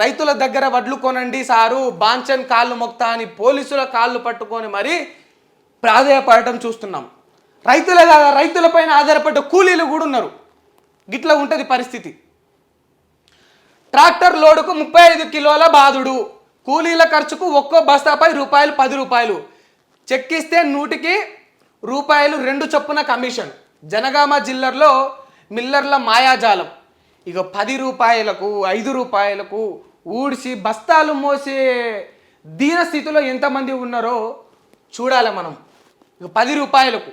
రైతుల దగ్గర వడ్లు కొనండి సారు బాంచన్ కాళ్ళు మొక్తా అని పోలీసుల కాళ్ళు పట్టుకొని మరి ప్రాధాయపడటం చూస్తున్నాం. రైతుల రైతులపైన ఆధారపడ్డ కూలీలు కూడా ఉన్నారు. గిట్లా ఉంటుంది పరిస్థితి. ట్రాక్టర్ లోడుకు ముప్పై ఐదు కిలోల బాదుడు. కూలీల ఖర్చుకు ఒక్కో బస్తాపై రూపాయలు పది రూపాయలు. చెక్కిస్తే నూటికి రూపాయలు రెండు చొప్పున కమిషన్. జనగామ జిల్లాలో మిల్లర్ల మాయాజాలం. ఇక పది రూపాయలకు ఐదు రూపాయలకు ఊడిసి బస్తాలు మోసే దీన స్థితిలో ఎంతమంది ఉన్నారో చూడాలి మనం. పది రూపాయలకు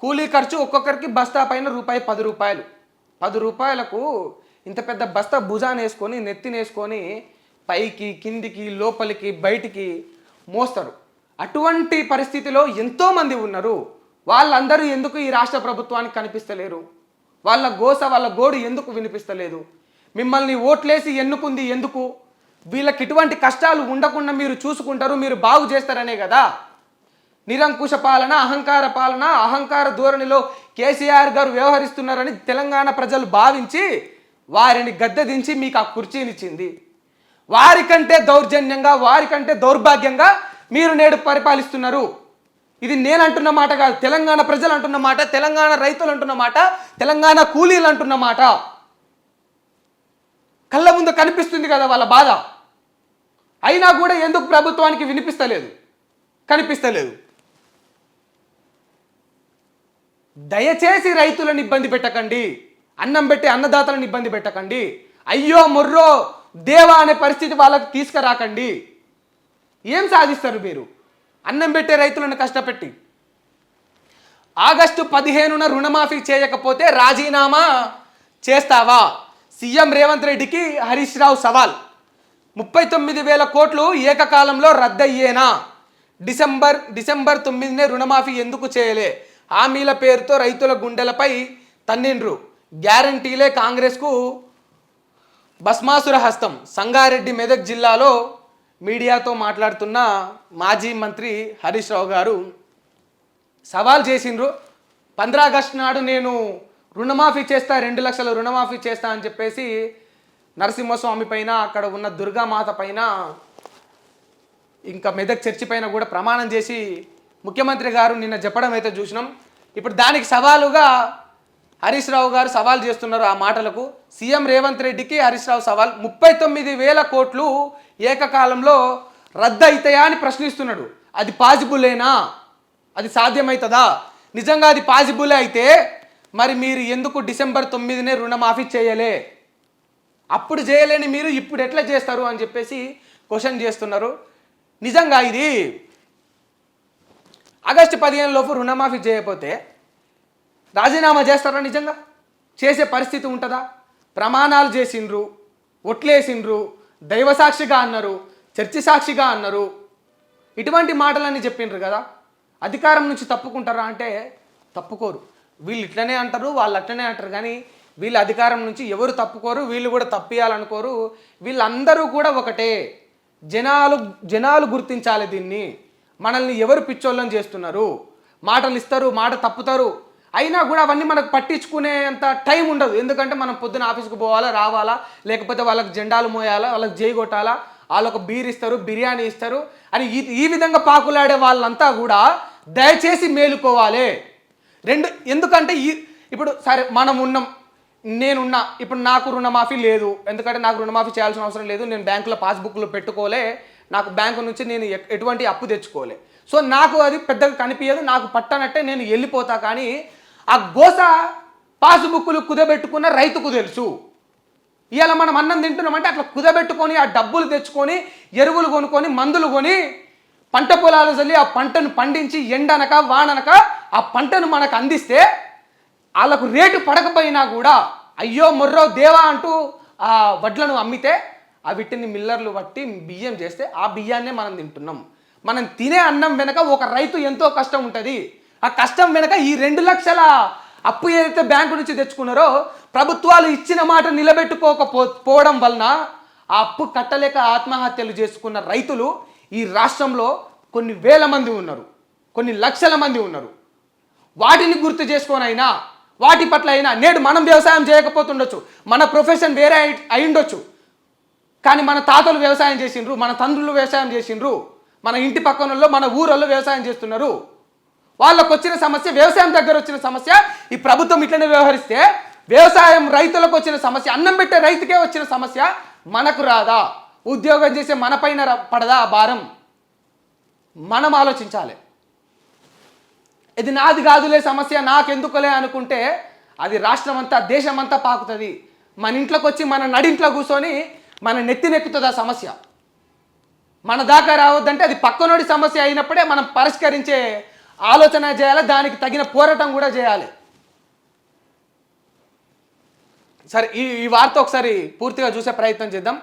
కూలీ ఖర్చు ఒక్కొక్కరికి బస్తా పైన రూపాయి పది రూపాయలు. పది రూపాయలకు ఇంత పెద్ద బస్తా భుజాన్ని వేసుకొని నెత్తినేసుకొని పైకి కిందికి లోపలికి బయటికి మోస్తారు. అటువంటి పరిస్థితిలో ఎంతోమంది ఉన్నారు. వాళ్ళందరూ ఎందుకు ఈ రాష్ట్ర ప్రభుత్వానికి కనిపిస్తలేరు? వాళ్ళ గోస వాళ్ళ గోడు ఎందుకు వినిపిస్తలేదు? మిమ్మల్ని ఓట్లేసి ఎన్నుకుంది ఎందుకు? వీళ్ళకి ఇటువంటి కష్టాలు ఉండకుండా మీరు చూసుకుంటారు మీరు బాగు చేస్తారనే కదా? నిరంకుశ పాలన అహంకార పాలన అహంకార ధోరణిలో కేసీఆర్ గారు వ్యవహరిస్తున్నారని తెలంగాణ ప్రజలు భావించి వారిని గద్దె దించి మీకు ఆ కుర్చీనిచ్చింది. వారికంటే దౌర్జన్యంగా వారికంటే దౌర్భాగ్యంగా మీరు నేడు పరిపాలిస్తున్నారు. ఇది నేను అంటున్న మాట కాదు తెలంగాణ ప్రజలు అంటున్న మాట తెలంగాణ రైతులు అంటున్న మాట తెలంగాణ కూలీలు అంటున్న మాట. కళ్ళ ముందు కనిపిస్తుంది కదా వాళ్ళ బాధ. అయినా కూడా ఎందుకు ప్రభుత్వానికి వినిపిస్తలేదు? కనిపిస్తలేదు. దయచేసి రైతులను ఇబ్బంది పెట్టకండి. అన్నం పెట్టి అన్నదాతలను ఇబ్బంది పెట్టకండి. అయ్యో మొర్రో దేవా అనే పరిస్థితి వాళ్ళకు తీసుకురాకండి. ఏం సాధిస్తారు మీరు? అన్నం పెట్టే రైతులను కష్టపెట్టి. ఆగస్టు పదిహేనున రుణమాఫీ చేయకపోతే రాజీనామా చేస్తావా? సీఎం రేవంత్ రెడ్డికి హరీష్ రావు సవాల్. ముప్పై తొమ్మిది వేల కోట్లు ఏకకాలంలో రద్దయ్యేనా? డిసెంబర్ డిసెంబర్ తొమ్మిదినే రుణమాఫీ ఎందుకు చేయలే? హామీల పేరుతో రైతుల గుండెలపై తన్నిండ్రు. గ్యారంటీలే కాంగ్రెస్కు భస్మాసుర హస్తం. సంగారెడ్డి మెదక్ జిల్లాలో మీడియాతో మాట్లాడుతున్న మాజీ మంత్రి హరీష్ రావు గారు సవాల్ చేసిండ్రు. పంద్రా ఆగస్టు నాడు నేను రుణమాఫీ చేస్తా రెండు లక్షల రుణమాఫీ చేస్తా అని చెప్పేసి నరసింహస్వామి పైన అక్కడ ఉన్న దుర్గామాత పైన ఇంకా మెదక్ చర్చి పైన కూడా ప్రమాణం చేసి ముఖ్యమంత్రి గారు నిన్న చెప్పడం అయితే చూసినాం. ఇప్పుడు దానికి సవాలుగా హరీష్ రావు గారు సవాల్ చేస్తున్నారు ఆ మాటలకు. సీఎం రేవంత్ రెడ్డికి హరీష్ రావు సవాల్. ముప్పై తొమ్మిది వేల కోట్లు ఏకకాలంలో రద్దు అవుతాయా అని ప్రశ్నిస్తున్నాడు. అది పాజిబులేనా? అది సాధ్యమవుతుందా నిజంగా అది పాజిబులే అయితే మరి మీరు ఎందుకు డిసెంబర్ తొమ్మిదినే రుణమాఫీ చేయలే? అప్పుడు చేయలేని మీరు ఇప్పుడు ఎట్లా చేస్తారు అని చెప్పేసి క్వశ్చన్ చేస్తున్నారు. నిజంగా ఇది ఆగస్టు పదిహేను లోపు రుణమాఫీ చేయకపోతే రాజీనామా చేస్తారా నిజంగా? చేసే పరిస్థితి ఉంటుందా? ప్రమాణాలు చేసిండ్రు ఒట్లేసిండ్రు దైవ సాక్షిగా అన్నారు చర్చి సాక్షిగా అన్నారు. ఇటువంటి మాటలన్నీ చెప్పిండ్రు కదా? అధికారం నుంచి తప్పుకుంటారా అంటే తప్పుకోరు. వీళ్ళు ఇట్లనే అంటారు వాళ్ళు అట్లనే అంటారు కానీ వీళ్ళు అధికారం నుంచి ఎవరు తప్పుకోరు వీళ్ళు కూడా తప్పియాలనుకోరు. వీళ్ళందరూ కూడా ఒకటే. జనాలు జనాలు గుర్తించాలి దీన్ని. మనల్ని ఎవరు పిచ్చోళ్ళని చేస్తున్నారు? మాటలు ఇస్తారు మాట తప్పుతారు. అయినా కూడా అవన్నీ మనకు పట్టించుకునేంత టైం ఉండదు. ఎందుకంటే మనం పొద్దున ఆఫీస్కి పోవాలా రావాలా లేకపోతే వాళ్ళకి జెండాలు మోయాలా వాళ్ళకి జై కొట్టాలా వాళ్ళకు బీర్ ఇస్తారు బిర్యానీ ఇస్తారు అని ఈ ఈ విధంగా పాకులాడే వాళ్ళంతా కూడా దయచేసి మేలుకోవాలి. రెండు ఎందుకంటే ఈ ఇప్పుడు సరే మనం ఉన్నాం నేనున్నా ఇప్పుడు నాకు రుణమాఫీ లేదు. ఎందుకంటే నాకు రుణమాఫీ చేయాల్సిన అవసరం లేదు. నేను బ్యాంకులో పాస్బుక్లో పెట్టుకోలే. నాకు బ్యాంకు నుంచి నేను ఎటువంటి అప్పు తెచ్చుకోలే. సో నాకు అది పెద్దగా కనిపించదు నాకు పట్టనట్టే నేను వెళ్ళిపోతా. కానీ ఆ గోస పాస్బుక్లు కుదబెట్టుకున్న రైతుకు తెలుసు. ఇవాళ మనం అన్నం తింటున్నామంటే అట్లా కుదబెట్టుకొని ఆ డబ్బులు తెచ్చుకొని ఎరువులు కొనుక్కొని మందులు కొని పంట పొలాలు చల్లి ఆ పంటను పండించి ఎండనక వాననక ఆ పంటను మనకు అందిస్తే వాళ్ళకు రేటు పడకపోయినా కూడా అయ్యో మొర్రో దేవా అంటూ ఆ వడ్లను అమ్మితే ఆ వీటిని మిల్లర్లు పట్టి బియ్యం చేస్తే ఆ బియ్యాన్నే మనం తింటున్నాం. మనం తినే అన్నం వెనక ఒక రైతు ఎంతో కష్టం ఉంటుంది. ఆ కష్టం వెనక ఈ రెండు లక్షల అప్పు ఏదైతే బ్యాంకు నుంచి తెచ్చుకున్నారో ప్రభుత్వాలు ఇచ్చిన మాట నిలబెట్టుకోకపోవడం వలన ఆ అప్పు కట్టలేక ఆత్మహత్యలు చేసుకున్న రైతులు ఈ రాష్ట్రంలో కొన్ని వేల మంది ఉన్నారు. కొన్ని లక్షల మంది ఉన్నారు. వాటిని గుర్తు చేసుకోనైనా వాటి పట్ల అయినా నేడు మనం వ్యవసాయం చేయకపోతుండొచ్చు. మన ప్రొఫెషన్ వేరే అయి ఉండొచ్చు కానీ మన తాతలు వ్యవసాయం చేసిండ్రు మన తండ్రులు వ్యవసాయం చేసిండ్రు మన ఇంటి పక్కనలో మన ఊరల్లో వ్యవసాయం చేస్తున్నారు. వాళ్ళకు వచ్చిన సమస్య వ్యవసాయం దగ్గర వచ్చిన సమస్య ఈ ప్రభుత్వం ఇట్లనే వ్యవహరిస్తే వ్యవసాయం రైతులకు వచ్చిన సమస్య అన్నం పెట్టే రైతుకే వచ్చిన సమస్య మనకు రాదా? ఉద్యోగం చేసే మన పైన పడదా ఆ భారం? మనం ఆలోచించాలి. ఇది నాది కాదులే సమస్య నాకెందుకులే అనుకుంటే అది రాష్ట్రం అంతా దేశం అంతా పాకుతుంది. మన ఇంట్లోకి వచ్చి మన నడింట్లో కూర్చొని మన నెత్తినెక్కుతుంది ఆ సమస్య? మన దాకా రావద్దంటే అది పక్కనోడి సమస్య అయినప్పుడే మనం పరిష్కరించే ఆలోచన చేయాలి దానికి తగిన పోరాటం కూడా చేయాలి. సరే ఈ ఈ వార్త ఒకసారి పూర్తిగా చూసే ప్రయత్నం చేద్దాం.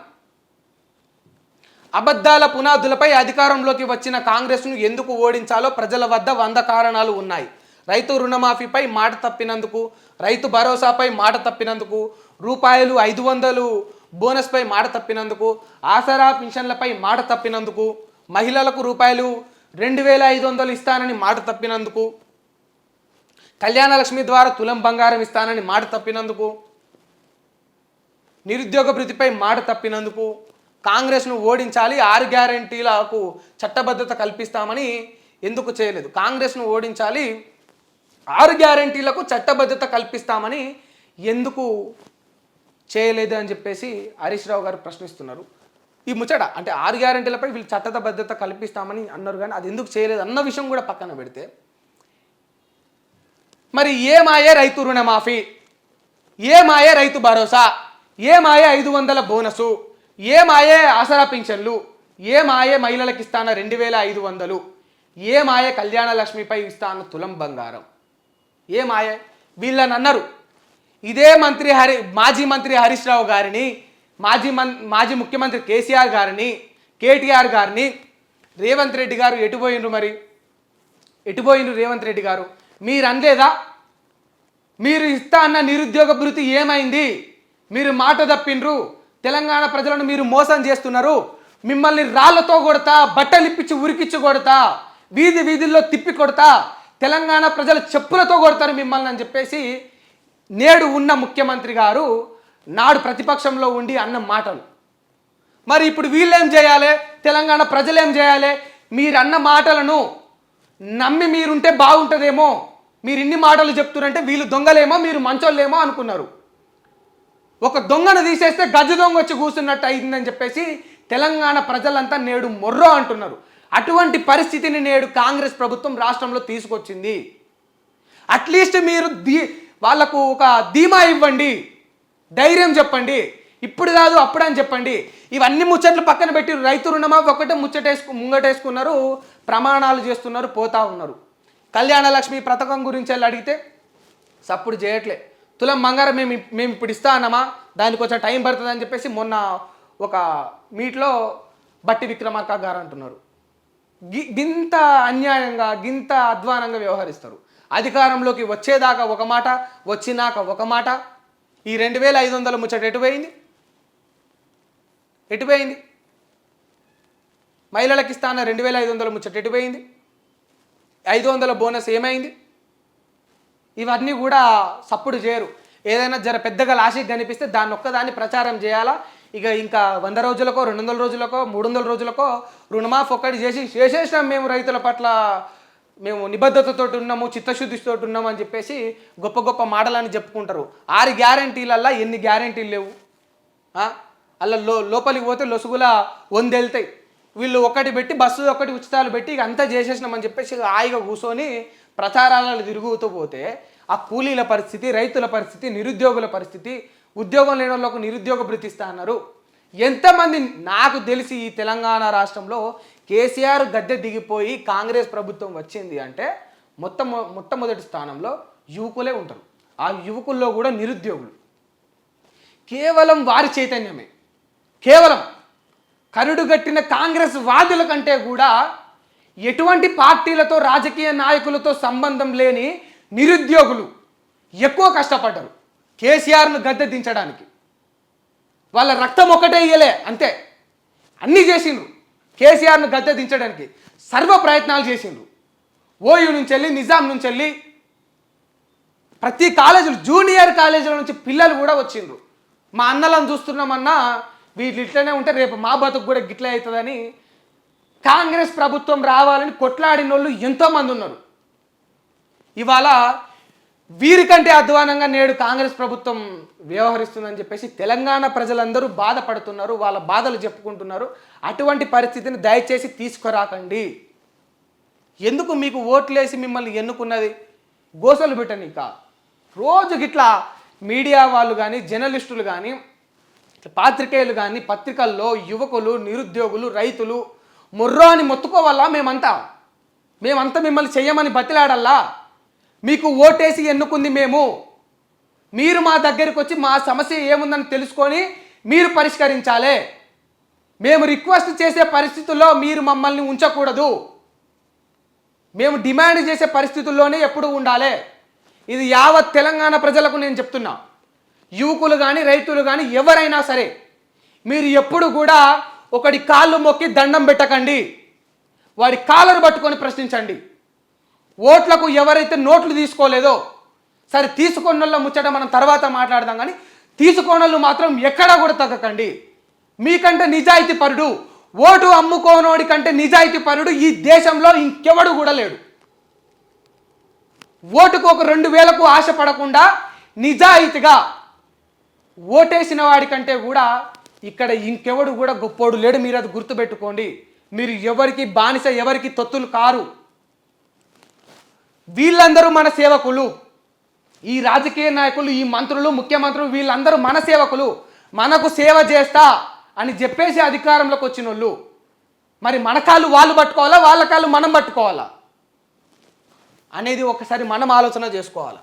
అబద్ధాల పునాదులపై అధికారంలోకి వచ్చిన కాంగ్రెస్ను ఎందుకు ఓడించాలో ప్రజల వద్ద వంద కారణాలు ఉన్నాయి. రైతు రుణమాఫీపై మాట తప్పినందుకు రైతు భరోసాపై మాట తప్పినందుకు రూపాయలు ఐదు వందలు బోనస్పై మాట తప్పినందుకు ఆసరా పింఛన్లపై మాట తప్పినందుకు మహిళలకు రూపాయలు రెండు వేల ఐదు వందలు ఇస్తానని మాట తప్పినందుకు కళ్యాణలక్ష్మి ద్వారా తులం బంగారం ఇస్తానని మాట తప్పినందుకు నిరుద్యోగ భృతిపై మాట తప్పినందుకు కాంగ్రెస్ను ఓడించాలి ఆరు గ్యారంటీలకు చట్టబద్ధత కల్పిస్తామని ఎందుకు చేయలేదు? కాంగ్రెస్ను ఓడించాలి ఆరు గ్యారంటీలకు చట్టబద్ధత కల్పిస్తామని ఎందుకు చేయలేదు అని చెప్పేసి హరీష్ రావు గారు ప్రశ్నిస్తున్నారు. ఈ ముచ్చట అంటే ఆరు గ్యారంటీలపై వీళ్ళు చట్టబద్ధత కల్పిస్తామని అన్నారు కానీ అది ఎందుకు చేయలేదు అన్న విషయం కూడా పక్కన పెడితే మరి ఏమాయే రైతు రుణమాఫీ? ఏమాయే రైతు భరోసా? ఏమాయే ఐదు వందల బోనసు? ఏమాయే ఆసరా పింఛన్లు? ఏమాయే మహిళలకు ఇస్తాన రెండు వేల ఐదు వందలు? ఏమాయే కళ్యాణ లక్ష్మిపై ఇస్తాన తులం బంగారం? ఏమాయే? వీళ్ళని అన్నారు ఇదే మంత్రి హరి మాజీ మంత్రి హరీష్ రావు గారిని మాజీ మన్ మాజీ ముఖ్యమంత్రి కేసీఆర్ గారిని కేటీఆర్ గారిని రేవంత్ రెడ్డి గారు ఎటు పోయిండ్రు మరి? ఎటుపోయిండ్రు రేవంత్ రెడ్డి గారు? మీరు అనలేదా మీరు ఇస్తా అన్న నిరుద్యోగ భృతి ఏమైంది? మీరు మాట తప్పిండ్రు? తెలంగాణ ప్రజలను మీరు మోసం చేస్తున్నారు. మిమ్మల్ని రాళ్ళతో కొడతా బట్టలు ఇప్పించి ఉరికిచ్చి కొడతా వీధి వీధుల్లో తిప్పి కొడతా తెలంగాణ ప్రజలు చెప్పులతో కొడతారు మిమ్మల్ని అని చెప్పేసి నేడు ఉన్న ముఖ్యమంత్రి గారు నాడు ప్రతిపక్షంలో ఉండి అన్న మాటలు. మరి ఇప్పుడు వీళ్ళేం చేయాలి? తెలంగాణ ప్రజలేం చేయాలి? మీరు అన్న మాటలను నమ్మి మీరుంటే బాగుంటుందేమో. మీరు ఇన్ని మాటలు చెప్తున్నారంటే వీళ్ళు దొంగలేమో మీరు మంచోళ్ళేమో అనుకున్నారు. ఒక దొంగను తీసేస్తే గజ దొంగ వచ్చి కూర్చున్నట్టు అయిందని చెప్పేసి తెలంగాణ ప్రజలంతా నేడు మొర్రో అంటున్నారు. అటువంటి పరిస్థితిని నేడు కాంగ్రెస్ ప్రభుత్వం రాష్ట్రంలో తీసుకొచ్చింది. అట్లీస్ట్ మీరు దీ వాళ్ళకు ఒక ధీమా ఇవ్వండి. ధైర్యం చెప్పండి. ఇప్పుడు కాదు అప్పుడు అని చెప్పండి. ఇవన్నీ ముచ్చట్లు పక్కన పెట్టి రైతు రుణమాఫీ ఒకటే ముచ్చటేసుకు ముంగటేసుకున్నారు ప్రమాణాలు చేస్తున్నారు పోతా ఉన్నారు. కళ్యాణ లక్ష్మి పథకం గురించి వెళ్ళి అడిగితే సప్పుడు చేయట్లే. తులం బంగారం మేము మేము ఇప్పుడు ఇస్తా అన్నామా? దానికి కొంచెం టైం పడుతుంది అని చెప్పేసి మొన్న ఒక మీట్లో బట్టి విక్రమార్క గారు అంటున్నారు. గి- గింత అన్యాయంగా గింత అధ్వానంగా వ్యవహరిస్తారు. అధికారంలోకి వచ్చేదాకా ఒక మాట వచ్చినాక ఒక మాట. ఈ రెండు వేల ఐదు వందల ముచ్చట ఎటు పోయింది? ఎటు పోయింది? మహిళలకు ఇస్తాన రెండు వేల ఐదు వందల ముచ్చట ఎటు పోయింది? ఐదు వందల బోనస్ ఏమైంది? ఇవన్నీ కూడా సప్పుడు చేయరు. ఏదైనా జర పెద్దగా లాసిక్ కనిపిస్తే దాన్ని ఒక్కదాన్ని ప్రచారం చేయాలా? ఇక ఇంకా వంద రోజులకో రెండు వందల రోజులకో మూడు వందల రోజులకో రుణమాఫ్ ఒక్కటి చేసి చేసేసినాం మేము రైతుల పట్ల. మేము నిబద్ధతతో ఉన్నాము చిత్తశుద్ధితో ఉన్నాము అని చెప్పేసి గొప్ప గొప్ప మాటలని చెప్పుకుంటారు. ఆరు గ్యారంటీలల్లా ఎన్ని గ్యారంటీలు లేవు. అలా లో లోపలికి పోతే లొసుగుల వందెళ్తాయి. వీళ్ళు ఒకటి పెట్టి బస్సు ఒకటి ఉచితాలు పెట్టి ఇక అంతా చేసేసినామని చెప్పేసి హాయిగా కూర్చొని ప్రచారాలలో తిరుగుతూ పోతే ఆ కూలీల పరిస్థితి రైతుల పరిస్థితి నిరుద్యోగుల పరిస్థితి ఉద్యోగం లేని వాళ్ళకు నిరుద్యోగ భృతిస్తా అన్నారు. ఎంతమంది నాకు తెలిసి ఈ తెలంగాణ రాష్ట్రంలో కేసీఆర్ గద్దె దిగిపోయి కాంగ్రెస్ ప్రభుత్వం వచ్చింది అంటే మొత్తం మొట్టమొదటి స్థానంలో యువకులే ఉంటారు. ఆ యువకుల్లో కూడా నిరుద్యోగులు. కేవలం వారి చైతన్యమే. కేవలం కరుడుగట్టిన కాంగ్రెస్ వాదుల కంటే కూడా ఎటువంటి పార్టీలతో రాజకీయ నాయకులతో సంబంధం లేని నిరుద్యోగులు ఎక్కువ కష్టపడ్డారు కేసీఆర్ను గద్దె దించడానికి. వాళ్ళ రక్తం ఒక్కటే ఇయ్యలే అంతే. అన్నీ చేసిండ్రు. కేసీఆర్ను గద్దె దించడానికి సర్వ ప్రయత్నాలు చేసిండ్రు. ఓయూ నుంచి వెళ్ళి నిజాం నుంచి వెళ్ళి ప్రతి కాలేజీలు జూనియర్ కాలేజీల నుంచి పిల్లలు కూడా వచ్చిండ్రు. మా అన్నలను చూస్తున్నామన్నా వీళ్ళు ఇట్లనే ఉంటే రేపు మా బతుకు కూడా గిట్లే అవుతుందని కాంగ్రెస్ ప్రభుత్వం రావాలని కొట్లాడిన వాళ్ళు ఎంతోమంది ఉన్నారు. ఇవాళ వీరికంటే అధ్వానంగా నేడు కాంగ్రెస్ ప్రభుత్వం వ్యవహరిస్తుందని చెప్పేసి తెలంగాణ ప్రజలందరూ బాధపడుతున్నారు వాళ్ళ బాధలు చెప్పుకుంటున్నారు. అటువంటి పరిస్థితిని దయచేసి తీసుకురాకండి. ఎందుకు మీకు ఓట్లేసి మిమ్మల్ని ఎన్నుకున్నది? గోసలు పెట్టనీక రోజు గిట్లా మీడియా వాళ్ళు కానీ జర్నలిస్టులు కానీ పాత్రికేయులు కానీ పత్రికల్లో యువకులు నిరుద్యోగులు రైతులు మొర్రో అని మొత్తుకోవాలా మేమంతా? మేమంతా మిమ్మల్ని చెయ్యమని బతిలాడల్లా? మీకు ఓటేసి ఎన్నుకుంది మేము? మీరు మా దగ్గరికి వచ్చి మా సమస్య ఏముందని తెలుసుకొని మీరు పరిష్కరించాలి. మేము రిక్వెస్ట్ చేసే పరిస్థితుల్లో మీరు మమ్మల్ని ఉంచకూడదు. మేము డిమాండ్ చేసే పరిస్థితుల్లోనే ఎప్పుడు ఉండాలి. ఇది యావత్ తెలంగాణ ప్రజలకు నేను చెప్తున్నా. యువకులు కానీ రైతులు కానీ ఎవరైనా సరే మీరు ఎప్పుడు కూడా ఒకటి కాళ్ళు మొక్కి దండం పెట్టకండి. వాడి కాలర్ పట్టుకొని ప్రశ్నించండి. ఓట్లకు ఎవరైతే నోట్లు తీసుకోలేదో సరే తీసుకున్నోళ్ళ ముచ్చట మనం తర్వాత మాట్లాడదాం కానీ తీసుకోనోళ్ళు మాత్రం ఎక్కడా కూడా తగ్గకండి. మీకంటే నిజాయితీ పరుడు ఓటు అమ్ముకోనోడి కంటే నిజాయితీ పరుడు ఈ దేశంలో ఇంకెవడు కూడా లేడు. ఓటుకు ఒక రెండు వేలకు ఆశపడకుండా నిజాయితీగా ఓటేసిన వాడికంటే కూడా ఇక్కడ ఇంకెవడు కూడా గొప్పోడు లేడు. మీరు అది గుర్తుపెట్టుకోండి. మీరు ఎవరికి బానిస ఎవరికి తొత్తులు కారు. వీళ్ళందరూ మన సేవకులు. ఈ రాజకీయ నాయకులు ఈ మంత్రులు ముఖ్యమంత్రులు వీళ్ళందరూ మన సేవకులు. మనకు సేవ చేస్తా అని చెప్పేసి అధికారంలోకి వచ్చిన వాళ్ళు మరి మన కాళ్ళు వాళ్ళు పట్టుకోవాలా వాళ్ళ కాళ్ళు మనం పట్టుకోవాలా? అనేది ఒకసారి మనం ఆలోచన చేసుకోవాలా.